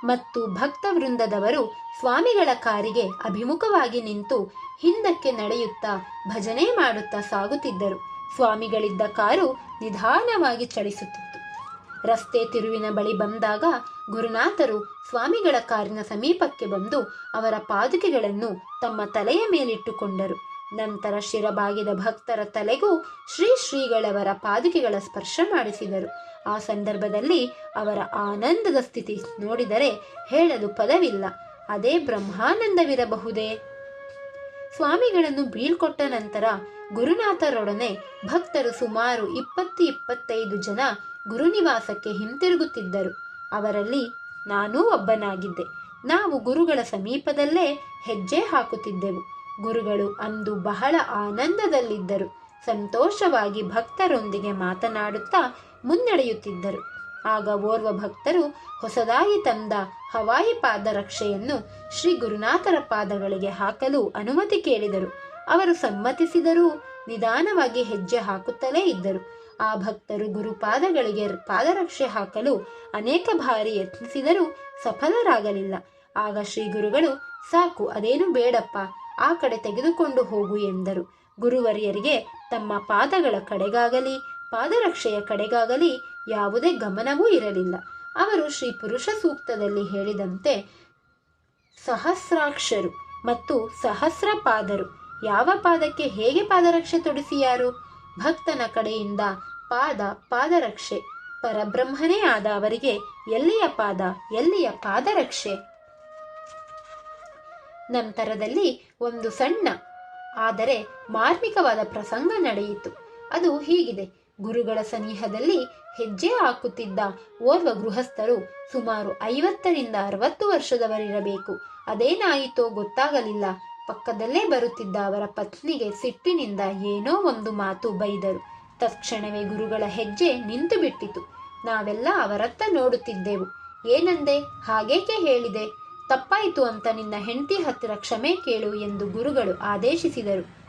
ಮತ್ತು ಭಕ್ತ ವೃಂದದವರು ಸ್ವಾಮಿಗಳ ಕಾರಿಗೆ ಅಭಿಮುಖವಾಗಿ ನಿಂತು ಹಿಂದಕ್ಕೆ ನಡೆಯುತ್ತಾ ಭಜನೆ ಮಾಡುತ್ತಾ ಸಾಗುತ್ತಿದ್ದರು. ಸ್ವಾಮಿಗಳಿದ್ದ ಕಾರು ನಿಧಾನವಾಗಿ ಚಲಿಸುತ್ತಿತ್ತು. ರಸ್ತೆ ತಿರುವಿನ ಬಳಿ ಬಂದಾಗ ಗುರುನಾಥರು ಸ್ವಾಮಿಗಳ ಕಾರಿನ ಸಮೀಪಕ್ಕೆ ಬಂದು ಅವರ ಪಾದುಕೆಗಳನ್ನು ತಮ್ಮ ತಲೆಯ ಮೇಲಿಟ್ಟುಕೊಂಡರು. ನಂತರ ಶಿರಬಾಗಿದ ಭಕ್ತರ ತಲೆಗೂ ಶ್ರೀ ಶ್ರೀಗಳವರ ಪಾದುಕೆಗಳ ಸ್ಪರ್ಶ ಮಾಡಿಸಿದರು. ಆ ಸಂದರ್ಭದಲ್ಲಿ ಅವರ ಆನಂದದ ಸ್ಥಿತಿ ನೋಡಿದರೆ ಹೇಳಲು ಪದವಿಲ್ಲ. ಅದೇ ಬ್ರಹ್ಮಾನಂದವಿರಬಹುದೇ? ಸ್ವಾಮಿಗಳನ್ನು ಬೀಳ್ಕೊಟ್ಟ ನಂತರ ಗುರುನಾಥರೊಡನೆ ಭಕ್ತರು ಸುಮಾರು ಇಪ್ಪತ್ತು ಇಪ್ಪತ್ತೈದು ಜನ ಗುರುನಿವಾಸಕ್ಕೆ ಹಿಂತಿರುಗುತ್ತಿದ್ದರು. ಅವರಲ್ಲಿ ನಾನೂ ಒಬ್ಬನಾಗಿದ್ದೆ. ನಾವು ಗುರುಗಳ ಸಮೀಪದಲ್ಲೇ ಹೆಜ್ಜೆ ಹಾಕುತ್ತಿದ್ದೆವು. ಗುರುಗಳು ಅಂದು ಬಹಳ ಆನಂದದಲ್ಲಿದ್ದರು. ಸಂತೋಷವಾಗಿ ಭಕ್ತರೊಂದಿಗೆ ಮಾತನಾಡುತ್ತಾ ಮುನ್ನಡೆಯುತ್ತಿದ್ದರು. ಆಗ ಓರ್ವ ಭಕ್ತರು ಹೊಸದಾಗಿ ತಂದ ಹವಾಯಿ ಪಾದರಕ್ಷೆಯನ್ನು ಶ್ರೀ ಗುರುನಾಥರ ಪಾದಗಳಿಗೆ ಹಾಕಲು ಅನುಮತಿ ಕೇಳಿದರು. ಅವರು ಸಮ್ಮತಿಸಿದರೂ ನಿಧಾನವಾಗಿ ಹೆಜ್ಜೆ ಹಾಕುತ್ತಲೇ ಇದ್ದರು. ಆ ಭಕ್ತರು ಗುರುಪಾದಗಳಿಗೆ ಪಾದರಕ್ಷೆ ಹಾಕಲು ಅನೇಕ ಬಾರಿ ಯತ್ನಿಸಿದರೂ ಸಫಲರಾಗಲಿಲ್ಲ. ಆಗ ಶ್ರೀ ಗುರುಗಳು, ಸಾಕು, ಅದೇನು ಬೇಡಪ್ಪ. ಆ ಕಡೆ ತೆಗೆದುಕೊಂಡು ಹೋಗು ಎಂದರು. ಗುರುವರಿಯರಿಗೆ, ತಮ್ಮ ಪಾದಗಳ ಕಡೆಗಾಗಲಿ, ಪಾದರಕ್ಷೆಯ ಕಡೆಗಾಗಲಿ ಯಾವುದೇ ಗಮನವೂ ಇರಲಿಲ್ಲ. ಅವರು ಶ್ರೀ ಪುರುಷ ಸೂಕ್ತದಲ್ಲಿ ಹೇಳಿದಂತೆ ಸಹಸ್ರಾಕ್ಷರು ಮತ್ತು ಸಹಸ್ರ ಪಾದರು ಯಾವ ಪಾದಕ್ಕೆ ಹೇಗೆ ಪಾದರಕ್ಷೆ ತೊಡಿಸಿಯಾರು ಭಕ್ತನ ಕಡೆಯಿಂದ ಪಾದ ಪಾದರಕ್ಷೆ, ಪರಬ್ರಹ್ಮನೇ ಆದ ಅವರಿಗೆ ಎಲ್ಲಿಯ ಪಾದ, ಎಲ್ಲಿಯ ಪಾದರಕ್ಷೆ? ನಂತರದಲ್ಲಿ ಒಂದು ಸಣ್ಣ, ಆದರೆ ಮಾರ್ಮಿಕವಾದ ಪ್ರಸಂಗ ನಡೆಯಿತು. ಅದು ಹೀಗಿದೆ. ಗುರುಗಳ ಸನಿಹದಲ್ಲಿ ಹೆಜ್ಜೆ ಹಾಕುತ್ತಿದ್ದ ಓರ್ವ ಗೃಹಸ್ಥರು ಸುಮಾರು ಐವತ್ತರಿಂದ ಅರವತ್ತು ವರ್ಷದವರಿರಬೇಕು. ಅದೇನಾಯಿತೋ ಗೊತ್ತಾಗಲಿಲ್ಲ. ಪಕ್ಕದಲ್ಲೇ ಬರುತ್ತಿದ್ದ ಅವರ ಪತ್ನಿಗೆ ಸಿಟ್ಟಿನಿಂದ ಏನೋ ಒಂದು ಮಾತು ಬೈದರು. ತಕ್ಷಣವೇ ಗುರುಗಳ ಹೆಜ್ಜೆ ನಿಂತು ಬಿಟ್ಟಿತು ನಾವೆಲ್ಲ ಅವರತ್ತ ನೋಡುತ್ತಿದ್ದೆವು. ಏನಂದೆ? ಹಾಗೇಕೆ ಹೇಳಿದೆ? ತಪ್ಪಾಯಿತು ಅಂತ ನಿನ್ನ ಹೆಂಡತಿ ಹತ್ತಿರ ಕ್ಷಮೆ ಕೇಳು ಎಂದು ಗುರುಗಳು ಆದೇಶಿಸಿದರು.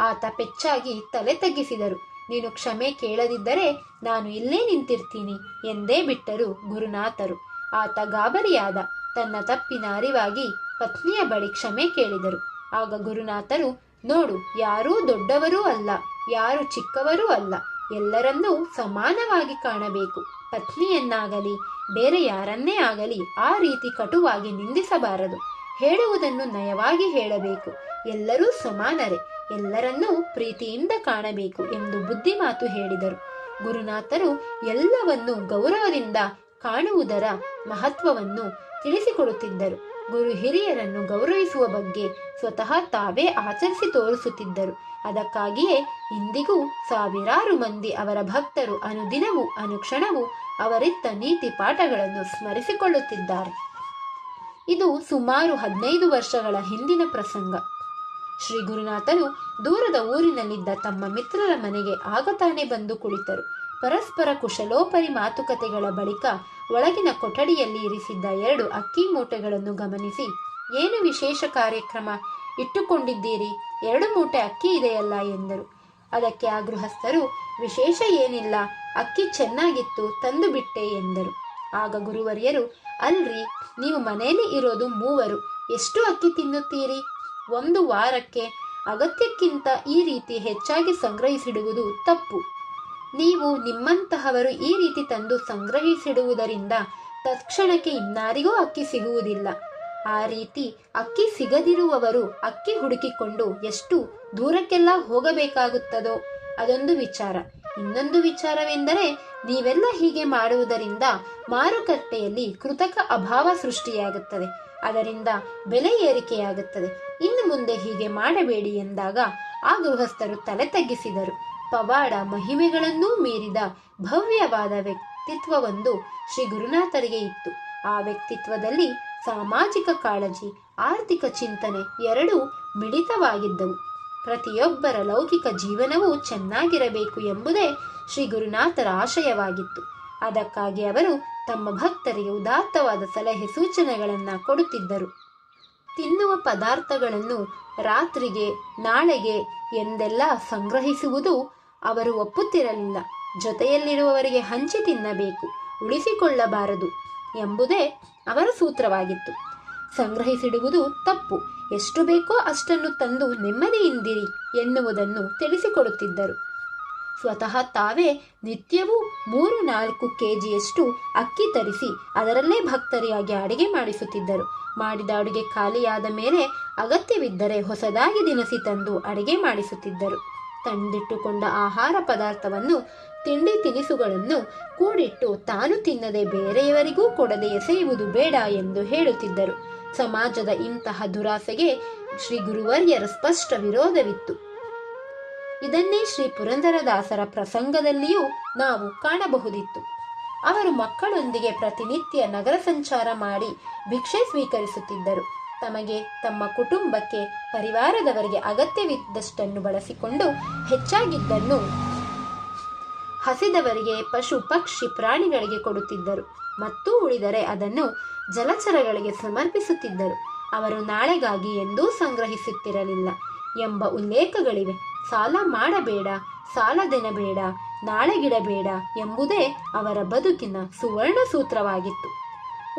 ಆತ ಪೆಚ್ಚಾಗಿ ತಲೆ ತಗ್ಗಿಸಿದರು. ನೀನು ಕ್ಷಮೆ ಕೇಳದಿದ್ದರೆ ನಾನು ಇಲ್ಲೇ ನಿಂತಿರ್ತೀನಿ ಎಂದೇ ಬಿಟ್ಟರು ಗುರುನಾಥರು. ಆತ ಗಾಬರಿಯಾದ, ತನ್ನ ತಪ್ಪಿನ ಅರಿವಾಗಿ ಪತ್ನಿಯ ಬಳಿ ಕ್ಷಮೆ ಕೇಳಿದರು. ಆಗ ಗುರುನಾಥರು, ನೋಡು, ಯಾರೂ ದೊಡ್ಡವರೂ ಅಲ್ಲ, ಯಾರು ಚಿಕ್ಕವರೂ ಅಲ್ಲ ಎಲ್ಲರನ್ನೂ ಸಮಾನವಾಗಿ ಕಾಣಬೇಕು. ಪತ್ನಿಯನ್ನಾಗಲಿ, ಬೇರೆ ಯಾರನ್ನೇ ಆಗಲಿ ಆ ರೀತಿ ಕಟುವಾಗಿ ನಿಂದಿಸಬಾರದು. ಹೇಳುವುದನ್ನು ನಯವಾಗಿ ಹೇಳಬೇಕು. ಎಲ್ಲರೂ ಸಮಾನರೇ, ಎಲ್ಲರನ್ನೂ ಪ್ರೀತಿಯಿಂದ ಕಾಣಬೇಕು ಎಂದು ಬುದ್ಧಿಮಾತು ಹೇಳಿದರು. ಗುರುನಾಥರು ಎಲ್ಲವನ್ನೂ ಗೌರವದಿಂದ ಕಾಣುವುದರ ಮಹತ್ವವನ್ನು ತಿಳಿಸಿಕೊಡುತ್ತಿದ್ದರು. ಗುರು ಹಿರಿಯರನ್ನು ಗೌರವಿಸುವ ಬಗ್ಗೆ ಸ್ವತಃ ತಾವೇ ಆಚರಿಸಿ ತೋರಿಸುತ್ತಿದ್ದರು. ಅದಕ್ಕಾಗಿಯೇ ಇಂದಿಗೂ ಸಾವಿರಾರು ಮಂದಿ ಅವರ ಭಕ್ತರು ಅನುದಿನವೂ ಅನುಕ್ಷಣವೂ ಅವರಿತ್ತ ನೀತಿ ಪಾಠಗಳನ್ನು ಸ್ಮರಿಸಿಕೊಳ್ಳುತ್ತಿದ್ದಾರೆ. ಇದು ಸುಮಾರು ಹದಿನೈದು ವರ್ಷಗಳ ಹಿಂದಿನ ಪ್ರಸಂಗ. ಶ್ರೀ ಗುರುನಾಥರು ದೂರದ ಊರಿನಲ್ಲಿದ್ದ ತಮ್ಮ ಮಿತ್ರರ ಮನೆಗೆ ಆಗತಾನೆ ಬಂದು ಕುಳಿತರು. ಪರಸ್ಪರ ಕುಶಲೋಪರಿ ಮಾತುಕತೆಗಳ ಬಳಿಕ ಒಳಗಿನ ಕೊಠಡಿಯಲ್ಲಿ ಇರಿಸಿದ್ದ ಎರಡು ಅಕ್ಕಿ ಮೂಟೆಗಳನ್ನು ಗಮನಿಸಿ, ಏನು ವಿಶೇಷ ಕಾರ್ಯಕ್ರಮ? ಇಟ್ಟುಕೊಂಡಿದ್ದೀರಿ? ಎರಡು ಮೂಟೆ ಅಕ್ಕಿ ಇದೆಯಲ್ಲ? ಎಂದರು. ಅದಕ್ಕೆ ಆ ಗೃಹಸ್ಥರು ವಿಶೇಷ ಏನಿಲ್ಲ, ಅಕ್ಕಿ ಚೆನ್ನಾಗಿತ್ತು, ತಂದು ಬಿಟ್ಟೆ, ಎಂದರು. ಆಗ ಗುರುವರಿಯರು, ಅಲ್ರಿ, ನೀವು ಮನೆಯಲ್ಲಿ ಇರೋದು ಮೂವರು, ಎಷ್ಟು ಅಕ್ಕಿ ತಿನ್ನುತ್ತೀರಿ? ಒಂದು ವಾರಕ್ಕೆ ಅಗತ್ಯಕ್ಕಿಂತ ಈ ರೀತಿ ಹೆಚ್ಚಾಗಿ ಸಂಗ್ರಹಿಸಿಡುವುದು ತಪ್ಪು. ನೀವು ನಿಮ್ಮಂತಹವರು ಈ ರೀತಿ ತಂದು ಸಂಗ್ರಹಿಸಿಡುವುದರಿಂದ ತತ್ಕ್ಷಣಕ್ಕೆ ಇನ್ನಾರಿಗೂ ಅಕ್ಕಿ ಸಿಗುವುದಿಲ್ಲ. ಆ ರೀತಿ ಅಕ್ಕಿ ಸಿಗದಿರುವವರು ಅಕ್ಕಿ ಹುಡುಕಿಕೊಂಡು ಎಷ್ಟು ದೂರಕ್ಕೆಲ್ಲ ಹೋಗಬೇಕಾಗುತ್ತದೋ ಅದೊಂದು ವಿಚಾರ. ಇನ್ನೊಂದು ವಿಚಾರವೆಂದರೆ ನೀವೆಲ್ಲ ಹೀಗೆ ಮಾಡುವುದರಿಂದ ಮಾರುಕಟ್ಟೆಯಲ್ಲಿ ಕೃತಕ ಅಭಾವ ಸೃಷ್ಟಿಯಾಗುತ್ತದೆ. ಅದರಿಂದ ಬೆಲೆ ಏರಿಕೆಯಾಗುತ್ತದೆ. ಇನ್ನು ಮುಂದೆ ಹೀಗೆ ಮಾಡಬೇಡಿ ಎಂದಾಗ ಆ ಗೃಹಸ್ಥರು ತಲೆ ತಗ್ಗಿಸಿದರು. ಪವಾಡ ಮಹಿಮೆಗಳನ್ನೂ ಮೀರಿದ ಭವ್ಯವಾದ ವ್ಯಕ್ತಿತ್ವವೊಂದು ಶ್ರೀ ಗುರುನಾಥರಿಗೆ ಇತ್ತು. ಆ ವ್ಯಕ್ತಿತ್ವದಲ್ಲಿ ಸಾಮಾಜಿಕ ಕಾಳಜಿ, ಆರ್ಥಿಕ ಚಿಂತನೆ ಎರಡೂ ಮಿಳಿತವಾಗಿದ್ದವು. ಪ್ರತಿಯೊಬ್ಬರ ಲೌಕಿಕ ಜೀವನವೂ ಚೆನ್ನಾಗಿರಬೇಕು ಎಂಬುದೇ ಶ್ರೀ ಗುರುನಾಥರ ಆಶಯವಾಗಿತ್ತು. ಅದಕ್ಕಾಗಿ ಅವರು ತಮ್ಮ ಭಕ್ತರಿಗೆ ಉದಾತ್ತವಾದ ಸಲಹೆ ಸೂಚನೆಗಳನ್ನು ಕೊಡುತ್ತಿದ್ದರು. ತಿನ್ನುವ ಪದಾರ್ಥಗಳನ್ನು ರಾತ್ರಿಗೆ, ನಾಳೆಗೆ ಎಂದೆಲ್ಲ ಸಂಗ್ರಹಿಸುವುದು ಅವರು ಒಪ್ಪುತ್ತಿರಲಿಲ್ಲ. ಜೊತೆಯಲ್ಲಿರುವವರಿಗೆ ಹಂಚಿ ತಿನ್ನಬೇಕು, ಉಳಿಸಿಕೊಳ್ಳಬಾರದು ಎಂಬುದೇ ಅವರ ಸೂತ್ರವಾಗಿತ್ತು. ಸಂಗ್ರಹಿಸಿಡುವುದು ತಪ್ಪು. ಎಷ್ಟು ಬೇಕೋ ಅಷ್ಟನ್ನು ತಂದು ನೆಮ್ಮದಿಯಿಂದಿರಿ ಎನ್ನುವುದನ್ನು ತಿಳಿಸಿಕೊಡುತ್ತಿದ್ದರು. ಸ್ವತಃ ತಾವೇ ನಿತ್ಯವೂ ಮೂರು ನಾಲ್ಕು ಕೆಜಿಯಷ್ಟು ಅಕ್ಕಿ ತರಿಸಿ ಅದರಲ್ಲೇ ಭಕ್ತರಿಯಾಗಿ ಅಡಿಗೆ ಮಾಡಿಸುತ್ತಿದ್ದರು. ಮಾಡಿದ ಅಡುಗೆ ಖಾಲಿಯಾದ ಮೇಲೆ ಅಗತ್ಯವಿದ್ದರೆ ಹೊಸದಾಗಿ ದಿನಸಿ ತಂದು ಅಡಿಗೆ ಮಾಡಿಸುತ್ತಿದ್ದರು. ತಂದಿಟ್ಟುಕೊಂಡ ಆಹಾರ ಪದಾರ್ಥವನ್ನು, ತಿಂಡಿ ತಿನಿಸುಗಳನ್ನು ಕೂಡಿಟ್ಟು ತಾನು ತಿನ್ನದೆ ಬೇರೆಯವರಿಗೂ ಕೊಡದೆ ಎಸೆಯುವುದು ಬೇಡ ಎಂದು ಹೇಳುತ್ತಿದ್ದರು. ಸಮಾಜದ ಇಂತಹ ದುರಾಸೆಗೆ ಶ್ರೀ ಗುರುವರ್ಯರ ಸ್ಪಷ್ಟ ವಿರೋಧವಿತ್ತು. ಇದನ್ನೇ ಶ್ರೀ ಪುರಂದರದಾಸರ ಪ್ರಸಂಗದಲ್ಲಿಯೂ ನಾವು ಕಾಣಬಹುದಿತ್ತು. ಅವರು ಮಕ್ಕಳೊಂದಿಗೆ ಪ್ರತಿನಿತ್ಯ ನಗರ ಸಂಚಾರ ಮಾಡಿ ಭಿಕ್ಷೆ ಸ್ವೀಕರಿಸುತ್ತಿದ್ದರು. ತಮಗೆ ತಮ್ಮ ಕುಟುಂಬಕ್ಕೆ ಪರಿವಾರದವರಿಗೆ ಅಗತ್ಯವಿದ್ದಷ್ಟನ್ನು ಬಳಸಿಕೊಂಡು ಹೆಚ್ಚಾಗಿದ್ದನ್ನು ಹಸಿದವರಿಗೆ ಪಶು ಪಕ್ಷಿ ಪ್ರಾಣಿಗಳಿಗೆ ಕೊಡುತ್ತಿದ್ದರು. ಮತ್ತು ಉಳಿದರೆ ಅದನ್ನು ಜಲಚರಗಳಿಗೆ ಸಮರ್ಪಿಸುತ್ತಿದ್ದರು. ಅವರು ನಾಳೆಗಾಗಿ ಎಂದೂ ಸಂಗ್ರಹಿಸುತ್ತಿರಲಿಲ್ಲ. ಎಂಬ ಉಲ್ಲೇಖಗಳಿವೆ. ಸಾಲ ಮಾಡಬೇಡ ಸಾಲದೆನಬೇಡ ನಾಳೆಗಿಡಬೇಡ ಎಂಬುದೇ ಅವರ ಬದುಕಿನ ಸುವರ್ಣ ಸೂತ್ರವಾಗಿತ್ತು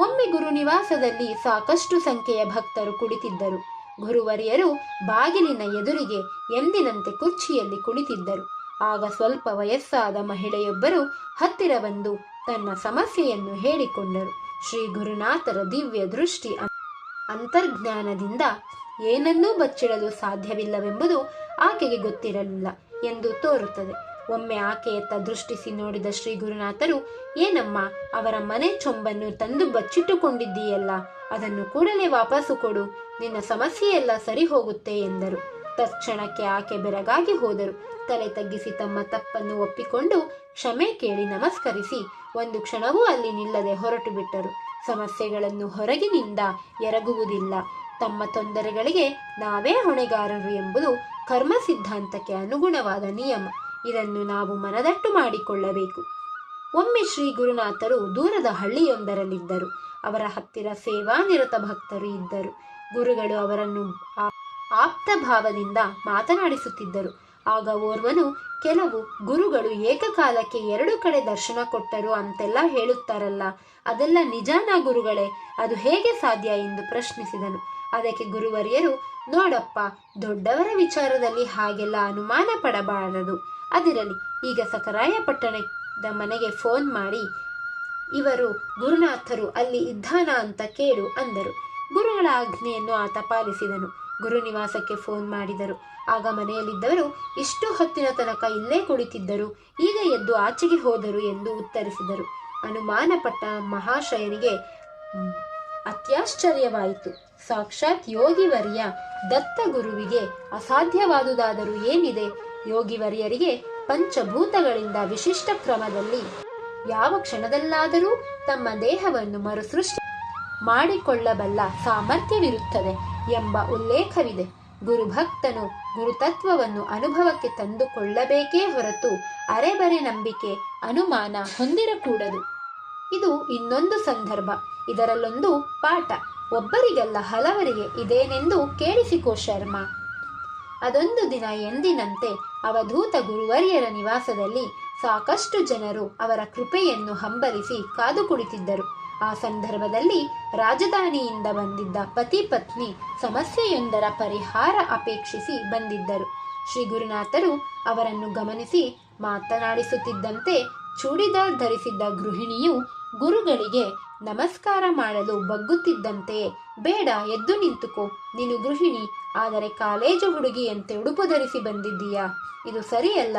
ಒಮ್ಮೆ ಗುರು ನಿವಾಸದಲ್ಲಿ ಸಾಕಷ್ಟು ಸಂಖ್ಯೆಯ ಭಕ್ತರು ಕುಳಿತಿದ್ದರು. ಗುರುವರಿಯರು ಬಾಗಿಲಿನ ಎದುರಿಗೆ ಎಂದಿನಂತೆ ಕುರ್ಚಿಯಲ್ಲಿ ಕುಳಿತಿದ್ದರು. ಆಗ ಸ್ವಲ್ಪ ವಯಸ್ಸಾದ ಮಹಿಳೆಯೊಬ್ಬರು ಹತ್ತಿರ ಬಂದು ತನ್ನ ಸಮಸ್ಯೆಯನ್ನು ಹೇಳಿಕೊಂಡರು. ಶ್ರೀ ಗುರುನಾಥರ ದಿವ್ಯ ದೃಷ್ಟಿ ಅಂತರ್ಜ್ಞಾನದಿಂದ ಏನನ್ನೂ ಬಚ್ಚಿಡಲು ಸಾಧ್ಯವಿಲ್ಲವೆಂಬುದು ಆಕೆಗೆ ಗೊತ್ತಿರಲಿಲ್ಲ ಎಂದು ತೋರುತ್ತದೆ. ಒಮ್ಮೆ ಆಕೆಯತ್ತ ದೃಷ್ಟಿಸಿ ನೋಡಿದ ಶ್ರೀ ಗುರುನಾಥರು, ಏನಮ್ಮ, ಅವರ ಮನೆ ಚೊಂಬನ್ನು ತಂದು ಬಚ್ಚಿಟ್ಟುಕೊಂಡಿದ್ದೀಯಲ್ಲ, ಅದನ್ನು ಕೂಡಲೇ ವಾಪಸ್ಸು ಕೊಡು, ನಿನ್ನ ಸಮಸ್ಯೆಯೆಲ್ಲ ಸರಿ ಹೋಗುತ್ತೆ ಎಂದರು. ತಕ್ಷಣಕ್ಕೆ ಆಕೆ ಬೆರಗಾಗಿ ಹೋದರು. ತಲೆ ತಗ್ಗಿಸಿ ತಮ್ಮ ತಪ್ಪನ್ನು ಒಪ್ಪಿಕೊಂಡು ಕ್ಷಮೆ ಕೇಳಿ ನಮಸ್ಕರಿಸಿ, ಒಂದು ಕ್ಷಣವೂ ಅಲ್ಲಿ ನಿಲ್ಲದೆ ಹೊರಟು ಬಿಟ್ಟರು. ಸಮಸ್ಯೆಗಳನ್ನು ಹೊರಗಿನಿಂದ ಎರಗುವುದಿಲ್ಲ. ತಮ್ಮ ತೊಂದರೆಗಳಿಗೆ ನಾವೇ ಹೊಣೆಗಾರರು ಎಂಬುದು ಕರ್ಮ ಸಿದ್ಧಾಂತಕ್ಕೆ ಅನುಗುಣವಾದ ನಿಯಮ. ಇದನ್ನು ನಾವು ಮನದಟ್ಟು ಮಾಡಿಕೊಳ್ಳಬೇಕು. ಒಮ್ಮೆ ಶ್ರೀ ಗುರುನಾಥರು ದೂರದ ಹಳ್ಳಿಯೊಂದರಲ್ಲಿದ್ದರು. ಅವರ ಹತ್ತಿರ ಸೇವಾನಿರತ ಭಕ್ತರು ಇದ್ದರು. ಗುರುಗಳು ಅವರನ್ನು ಆಪ್ತ ಭಾವದಿಂದ ಮಾತನಾಡಿಸುತ್ತಿದ್ದರು. ಆಗ ಓರ್ವನು, ಕೆಲವು ಗುರುಗಳು ಏಕಕಾಲಕ್ಕೆ ಎರಡು ಕಡೆ ದರ್ಶನ ಕೊಟ್ಟರು ಅಂತೆಲ್ಲ ಹೇಳುತ್ತಾರಲ್ಲ, ಅದೆಲ್ಲ ನಿಜಾನ ಗುರುಗಳೇ, ಅದು ಹೇಗೆ ಸಾಧ್ಯ? ಎಂದು ಪ್ರಶ್ನಿಸಿದನು. ಅದಕ್ಕೆ ಗುರುವರಿಯರು, ನೋಡಪ್ಪ, ದೊಡ್ಡವರ ವಿಚಾರದಲ್ಲಿ ಹಾಗೆಲ್ಲ ಅನುಮಾನ ಪಡಬಾರದು. ಅದಿರಲಿ, ಈಗ ಸಕರಾಯಪಟ್ಟಣದ ಮನೆಗೆ ಫೋನ್ ಮಾಡಿ, ಇವರು ಗುರುನಾಥರು, ಅಲ್ಲಿ ಇದ್ದಾನ ಅಂತ ಕೇಳು ಅಂದರು. ಗುರುಗಳ ಆಜ್ಞೆಯನ್ನು ಆತ ಪಾಲಿಸಿದನು. ಗುರು ನಿವಾಸಕ್ಕೆ ಫೋನ್ ಮಾಡಿದರು. ಆಗ ಮನೆಯಲ್ಲಿದ್ದವರು ಇಷ್ಟು ಹೊತ್ತಿನ ತನಕ ಇಲ್ಲೇ ಕುಳಿತಿದ್ದರು. ಈಗ ಎದ್ದು ಆಚೆಗೆ ಹೋದರು ಎಂದು ಉತ್ತರಿಸಿದರು. ಅನುಮಾನಪಟ್ಟ ಮಹಾಶಯನಿಗೆ, ಅತ್ಯಾಶ್ಚರ್ಯವಾಯಿತು. ಸಾಕ್ಷಾತ್ ಯೋಗಿವರ್ಯ ದತ್ತ ಗುರುವಿಗೆ ಅಸಾಧ್ಯವಾದುದಾದರೂ ಏನಿದೆ? ಯೋಗಿವರ್ಯರಿಗೆ ಪಂಚಭೂತಗಳಿಂದ ವಿಶಿಷ್ಟ ಕ್ರಮದಲ್ಲಿ ಯಾವ ಕ್ಷಣದಲ್ಲಾದರೂ ತಮ್ಮ ದೇಹವನ್ನು ಮರುಸೃಷ್ಟಿ ಮಾಡಿಕೊಳ್ಳಬಲ್ಲ ಸಾಮರ್ಥ್ಯವಿರುತ್ತದೆ. ಎಂಬ ಉಲ್ಲೇಖವಿದೆ. ಗುರುಭಕ್ತನು ಗುರುತತ್ವವನ್ನು ಅನುಭವಕ್ಕೆ ತಂದುಕೊಳ್ಳಬೇಕೇ ಹೊರತು ಅರೆಬರೆ ನಂಬಿಕೆ, ಅನುಮಾನ ಹೊಂದಿರಕೂಡದು. ಇದು ಇನ್ನೊಂದು ಸಂದರ್ಭ, ಇದರಲ್ಲೊಂದು ಪಾಠ. ಒಬ್ಬರಿಗಲ್ಲ ಹಲವರಿಗೆ ಇದೇನೆಂದು ಕೇಳಿಸಿಕೋ ಶರ್ಮ. ಅದೊಂದು ದಿನ ಎಂದಿನಂತೆ ಅವಧೂತ ಗುರುವರ್ಯರ ನಿವಾಸದಲ್ಲಿ ಸಾಕಷ್ಟು ಜನರು ಅವರ ಕೃಪೆಯನ್ನು ಹಂಬಲಿಸಿ ಕಾದು ಕುಳಿತಿದ್ದರು. ಆ ಸಂದರ್ಭದಲ್ಲಿ ರಾಜಧಾನಿಯಿಂದ ಬಂದಿದ್ದ ಪತಿ ಪತ್ನಿ ಸಮಸ್ಯೆಯೊಂದರ ಪರಿಹಾರ ಅಪೇಕ್ಷಿಸಿ ಬಂದಿದ್ದರು. ಶ್ರೀ ಗುರುನಾಥರು ಅವರನ್ನು ಗಮನಿಸಿ ಮಾತನಾಡಿಸುತ್ತಿದ್ದಂತೆ ಚೂಡಿದಾರ್ ಧರಿಸಿದ್ದ ಗೃಹಿಣಿಯು ಗುರುಗಳಿಗೆ ನಮಸ್ಕಾರ ಮಾಡಲು ಬಗ್ಗುತ್ತಿದ್ದಂತೆಯೇ ಬೇಡ ಎದ್ದು ನಿಂತುಕೋ. ನೀನು ಗೃಹಿಣಿ, ಆದರೆ ಕಾಲೇಜು ಹುಡುಗಿಯಂತೆ ಉಡುಪು ಧರಿಸಿ ಬಂದಿದ್ದೀಯಾ? ಇದು ಸರಿಯಲ್ಲ.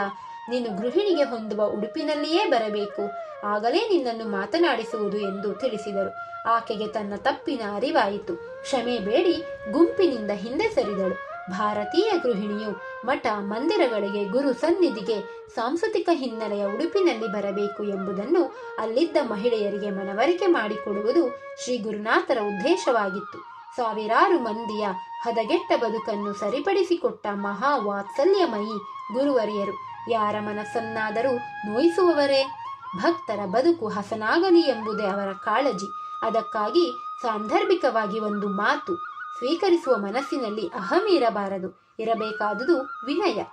ನೀನು ಗೃಹಿಣಿಗೆ ಹೊಂದುವ ಉಡುಪಿನಲ್ಲಿಯೇ ಬರಬೇಕು. ಆಗಲೇ ನಿನ್ನನ್ನು ಮಾತನಾಡಿಸುವುದು ಎಂದು ತಿಳಿಸಿದರು. ಆಕೆಗೆ ತನ್ನ ತಪ್ಪಿನ ಅರಿವಾಯಿತು. ಕ್ಷಮೆ ಬೇಡಿ, ಗುಂಪಿನಿಂದ ಹಿಂದೆ ಸರಿದಳು. ಭಾರತೀಯ ಗೃಹಿಣಿಯು ಮಠ ಮಂದಿರಗಳಿಗೆ ಗುರು ಸನ್ನಿಧಿಗೆ ಸಾಂಸ್ಕೃತಿಕ ಹಿನ್ನೆಲೆಯ ಉಡುಪಿನಲ್ಲಿ ಬರಬೇಕು ಎಂಬುದನ್ನು ಅಲ್ಲಿದ್ದ ಮಹಿಳೆಯರಿಗೆ ಮನವರಿಕೆ ಮಾಡಿಕೊಡುವುದು ಶ್ರೀ ಗುರುನಾಥರ ಉದ್ದೇಶವಾಗಿತ್ತು. ಸಾವಿರಾರು ಮಂದಿಯ ಹದಗೆಟ್ಟ ಬದುಕನ್ನು ಸರಿಪಡಿಸಿಕೊಟ್ಟ ಮಹಾ ವಾತ್ಸಲ್ಯಮಯಿ ಗುರುವರಿಯರು. ಯಾರ ಮನಸ್ಸನ್ನಾದರೂ ನೋಯಿಸುವವರೇ? ಭಕ್ತರ ಬದುಕು ಹಸನಾಗಲಿ ಎಂಬುದೇ ಅವರ ಕಾಳಜಿ. ಅದಕ್ಕಾಗಿ ಸಾಂದರ್ಭಿಕವಾಗಿ ಒಂದು ಮಾತು ಸ್ವೀಕರಿಸುವ ಮನಸ್ಸಿನಲ್ಲಿ ಅಹಂ ಇರಬಾರದು. ಇರಬೇಕಾದುದು ವಿನಯ.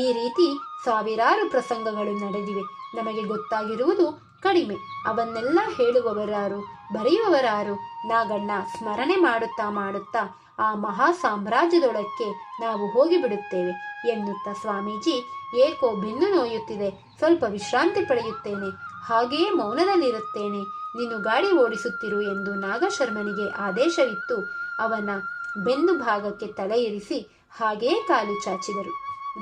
ಈ ರೀತಿ ಸಾವಿರಾರು ಪ್ರಸಂಗಗಳು ನಡೆದಿವೆ. ನಮಗೆ ಗೊತ್ತಾಗಿರುವುದು ಕಡಿಮೆ. ಅವನ್ನೆಲ್ಲ ಹೇಳುವವರಾರು, ಬರೆಯುವವರಾರು, ನಾಗಣ್ಣ ಸ್ಮರಣೆ ಮಾಡುತ್ತಾ ಮಾಡುತ್ತಾ ಆ ಮಹಾ ಸಾಮ್ರಾಜ್ಯದೊಳಕ್ಕೆ ನಾವು ಹೋಗಿಬಿಡುತ್ತೇವೆ ಎನ್ನುತ್ತಾ ಸ್ವಾಮೀಜಿ ಏಕೋ ಬೆನ್ನು ನೋಯುತ್ತಿದೆ. ಸ್ವಲ್ಪ ವಿಶ್ರಾಂತಿ ಪಡೆಯುತ್ತೇನೆ. ಹಾಗೆಯೇ ಮೌನದಲ್ಲಿರುತ್ತೇನೆ. ನೀನು ಗಾಡಿ ಓಡಿಸುತ್ತಿರು ಎಂದು ನಾಗಶರ್ಮನಿಗೆ ಆದೇಶವಿತ್ತು. ಅವನ ಬೆನ್ನು ಭಾಗಕ್ಕೆ ತಲೆ ಇರಿಸಿ ಹಾಗೆಯೇ ಕಾಲು ಚಾಚಿದರು.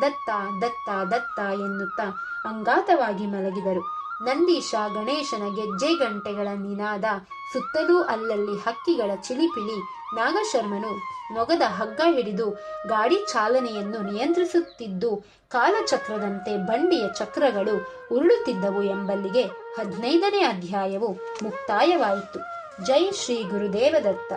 ದತ್ತ ದತ್ತ ದತ್ತ ಎನ್ನುತ್ತಾ ಅಂಗಾತವಾಗಿ ಮಲಗಿದರು. ನಂದೀಶ ಗಣೇಶನ ಗೆಜ್ಜೆ ಗಂಟೆಗಳ ನಿನಾದ, ಸುತ್ತಲೂ ಅಲ್ಲಲ್ಲಿ ಹಕ್ಕಿಗಳ ಚಿಲಿಪಿಲಿ ನಾಗಶರ್ಮನು ನೊಗದ ಹಗ್ಗ ಹಿಡಿದು ಗಾಡಿ ಚಾಲನೆಯನ್ನು ನಿಯಂತ್ರಿಸುತ್ತಿದ್ದು, ಕಾಲಚಕ್ರದಂತೆ ಬಂಡಿಯ ಚಕ್ರಗಳು ಉರುಳುತ್ತಿದ್ದವು ಎಂಬಲ್ಲಿಗೆ ಹದಿನೈದನೇ ಅಧ್ಯಾಯವು ಮುಕ್ತಾಯವಾಯಿತು. ಜೈ ಶ್ರೀ ಗುರುದೇವದತ್ತ.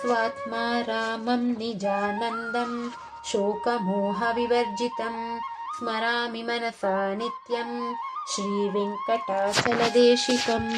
ಸ್ವಾತ್ಮ ರಾಮಂ ನಿಜಾನಂದಂ ಶೋಕ ಮೋಹ ವಿವರ್ಜಿತಂ, ಸ್ಮರಾಮಿ ಮನಸಾ ನಿತ್ಯಂ. श्रीवेङ्कटाचलदेशिकम्